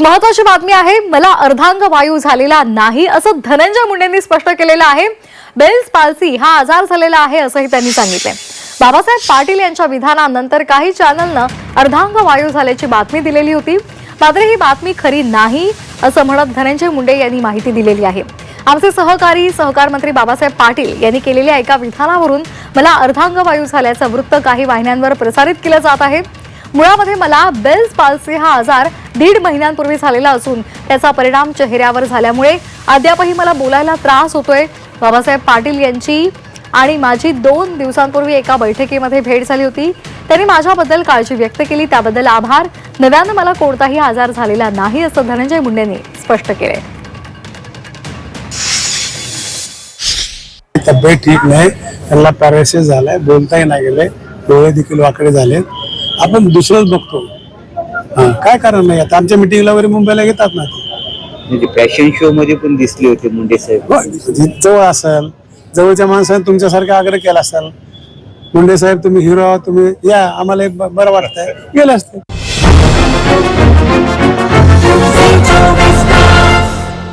एक महत्वाची बातमी आहे मला अर्धांग वायू झालेला नाही असं धनंजय मुंडेंनी स्पष्ट केलेलं आहे. बेल्स पाल्सी हा आजार झालेला आहे असंही त्यांनी सांगितलंय. बाबासाहेब पाटील यांच्या विधानानंतर काही चॅनलनं अर्धांग वायू झाल्याची बातमी दिलेली होती. मात्र ही बातमी खरी नाही असं म्हणत धनंजय मुंडे यांनी माहिती दिलेली आहे. आमचे सहकारी सहकार मंत्री बाबासाहेब पाटील यांनी केलेल्या एका विधानावरून मला अर्धांग वायू झाल्याचं वृत्त काही वाहिन्यांवर प्रसारित केलं जात आहे. मुळामध्ये मला बेल्स पाल्सी हा आजार दीड महिन्यांपूर्वी झालेला असून त्याचा परिणाम चेहऱ्यावर झाल्यामुळे अद्यापही मला बोलायला त्रास होतोय. बाबासाहेब पाटील यांची आणि माझी दोन दिवसांपूर्वी एका बैठकीमध्ये भेट झाली होती. त्यांनी माझ्याबद्दल काळजी व्यक्त केली. त्याबद्दल आभार. नव्यानं मला कोणताही आजार झालेला नाही असं धनंजय मुंडेंनी स्पष्ट केलंय. तब्येत ठीक नाही. त्यांना पॅरालिसिस झालाय. बोलताही नाही गेले. डोळे देखील वाकडे झाले आपण दुसरंच बघतो. हा. काय कारण नाही? आता आमच्या मिटिंगला वगैरे मुंबईला घेतात ना ते. म्हणजे फॅशन शो मध्ये पण दिसले होते मुंडे साहेब. हो, जी जवळ असेल जवळच्या माणसाने तुमच्यासारखा आग्रह केला असेल मुंडे साहेब तुम्ही हिरो आहात तुम्ही या आम्हाला एक ब- बरं वाटतंय. गेले असते.